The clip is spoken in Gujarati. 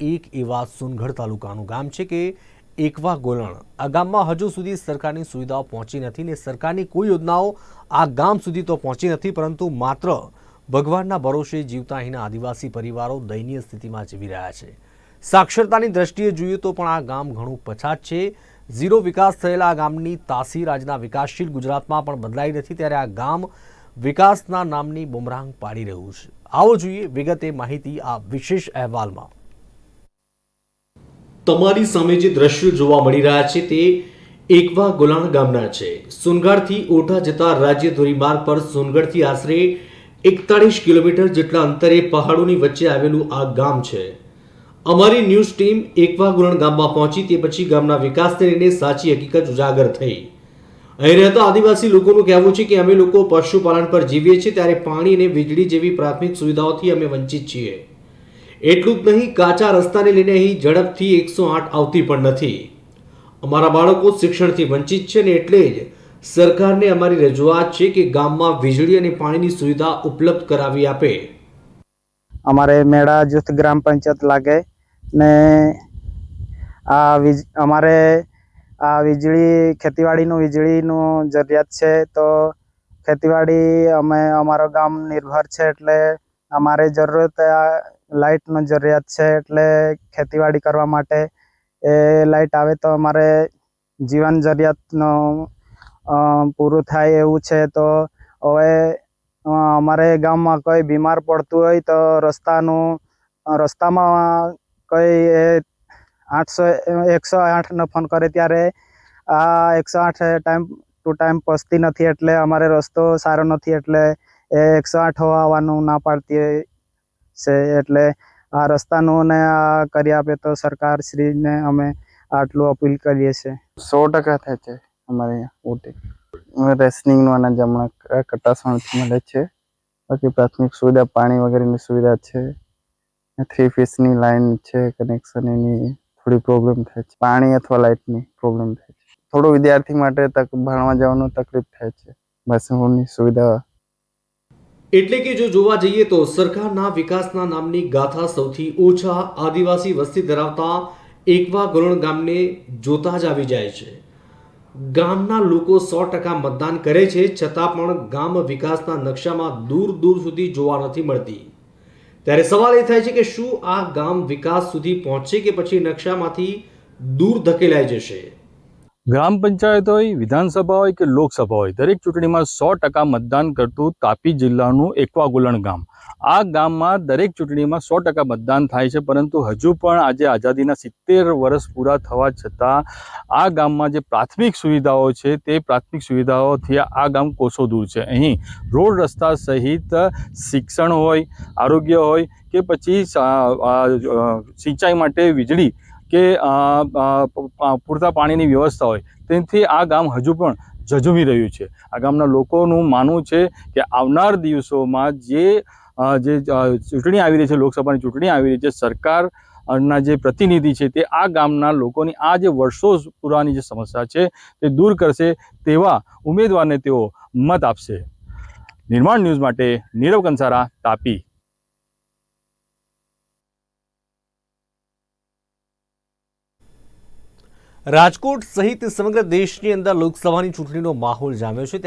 એક એવા સોનગઢ તાલુકાનું ગામ છે કે એકવા ગોલણ. આ ગામમાં હજુ સુધી સરકારની સુવિધાઓ પહોંચી નથી ને સરકારની કોઈ યોજનાઓ આ ગામ સુધી તો પહોંચી નથી, પરંતુ માત્ર ભગવાનના ભરોસે જીવતા અહીંના આદિવાસી પરિવારો દયનીય સ્થિતિમાં જીવી રહ્યા છે. સાક્ષરતાની દ્રષ્ટિએ જોઈએ તો પણ આ ગામ ઘણું પછાત છે. ઝીરો વિકાસ થયેલા આ ગામની તાસીર આજના વિકાસશીલ ગુજરાતમાં પણ બદલાઈ નથી, ત્યારે આ ગામ વિકાસના નામની બુમરાંગ પાડી રહ્યું છે. આવો જોઈએ વિગતે માહિતી આ વિશેષ અહેવાલમાં. તમારી સામે જે દ્રશ્યો જોવા મળી રહ્યા છે તે એકવા ગોલાણ ગામના છે. સોનગઢથી ઓઠા જતા રાજ્ય ધોરીમાર્ગ પર સોનગઢથી આશરે એકતાળીસ કિલોમીટર જેટલા અંતરે પહાડોની વચ્ચે આવેલું આ ગામ છે. અમારી ન્યૂઝ ટીમ એકવા ગોલણ ગામમાં પહોંચી તે પછી ગામના વિકાસને લઈને સાચી હકીકત ઉજાગર થઈ. અહીં રહેતા આદિવાસી લોકોનું કહેવું છે કે અમે લોકો પશુપાલન પર જીવીએ છીએ ત્યારે પાણી અને વીજળી જેવી પ્રાથમિક સુવિધાઓથી અમે વંચિત છીએ. એટલું જ નહીં, કાચા રસ્તાને લઈને અહીં ઝડપથી એકસો આઠ આવતી પણ નથી. અમારા બાળકો શિક્ષણથી વંચિત છે ને એટલે જ સરકારને અમારી રજૂઆત છે કે ગામમાં વીજળી અને પાણીની સુવિધા ઉપલબ્ધ કરાવી આપે. અમારે મેળા જૂથ ગ્રામ પંચાયત લાગે ને આ વીજ, અમારે આ વીજળી, ખેતીવાડીનું વીજળીનું જરૂરિયાત છે તો ખેતીવાડી અમે, અમારો ગામ નિર્ભર છે એટલે અમારે જરૂરત લાઇટનો જરૂરિયાત છે એટલે ખેતીવાડી કરવા માટે એ લાઇટ આવે તો અમારે જીવન જરૂરિયાતનો પૂરું થાય એવું છે. તો હવે અમારે ગામમાં કોઈ બીમાર પડતું હોય તો રસ્તાનું રસ્તામાં કોઈ એ આઠસો, એકસો આઠનો ફોન કરે ત્યારે આ એકસો આઠ ટાઈમ, ટુ ટાઈમ પહોંચતી નથી એટલે અમારે રસ્તો સારો નથી એટલે એ એકસો આઠ આવવાનું ના પાડતી છે એટલે આ રસ્તાનું ને આ કરી આપે તો સરકારશ્રીને અમે આટલું અપીલ કરીએ છીએ. સો ટકા થાય છે અમારે અહીંયા ઓટી રેશનિંગનું અનાજ જમણા કટાસણથી મળે છે. બાકી પ્રાથમિક સુવિધા, પાણી વગેરેની સુવિધા છે. થ્રી ફેસની લાઈન છે કનેક્શન એની થોડી પ્રોબ્લેમ થાય છે. પાણી અથવા લાઇટની પ્રોબ્લેમ થાય છે. થોડું વિદ્યાર્થી માટે તક, ભણવા જવાનું તકલીફ થાય છે. બસની સુવિધા એટલે કે જો જોવા જઈએ તો સરકારના વિકાસના નામની ગાથા સૌથી ઓછા આદિવાસી વસ્તી ધરાવતા એકવા ગોરણ ગામને જોતા જ આવી જાય છે. ગામના લોકો સો ટકા મતદાન કરે છે, છતાં પણ ગામ વિકાસના નકશામાં દૂર દૂર સુધી જોવા નથી મળતી. ત્યારે સવાલ એ થાય છે કે શું આ ગામ વિકાસ સુધી પહોંચશે કે પછી નકશામાંથી દૂર ધકેલાઈ જશે? ગ્રામ પંચાયત હોય, વિધાનસભા હોય કે લોકસભા હોય, દરેક ચૂંટણીમાં સો ટકા મતદાન કરતું તાપી જિલ્લાનું એકવાગુલણ ગામ. આ ગામમાં દરેક ચૂંટણીમાં સો ટકા મતદાન થાય છે, પરંતુ હજુ પણ આજે આઝાદીના સિત્તેર વર્ષ પૂરા થવા છતાં આ ગામમાં જે પ્રાથમિક સુવિધાઓ છે, તે પ્રાથમિક સુવિધાઓથી આ ગામ કોસો દૂર છે. અહીં રોડ રસ્તા સહિત શિક્ષણ હોય, આરોગ્ય હોય કે પછી સિંચાઈ માટે વીજળી કે પૂરતા પાણીની વ્યવસ્થા હોય. તેથી આ ગામ હજુ પણ ઝઝુમી રહ્યું છે. આ ગામના લોકોનું માનવું છે કે આવનાર દિવસોમાં જે જે ચૂંટણી આવી રહી છે, લોકસભાની ચૂંટણી આવી રહી છે સરકાર ના જે પ્રતિનિધિ છે તે આ ગામના લોકોની આ જે વર્ષો પુરાની જે સમસ્યા છે તે દૂર કરશે તેવા ઉમેદવારને તેઓ મત આપશે. નિર્માણ ન્યૂઝ માટે નીરવ કંસારા, તાપી. રાજકોટ સહિત સમગ્ર દેશની અંદર લોકસભાની ચૂંટણીનો માહોલ જામ્યો છે.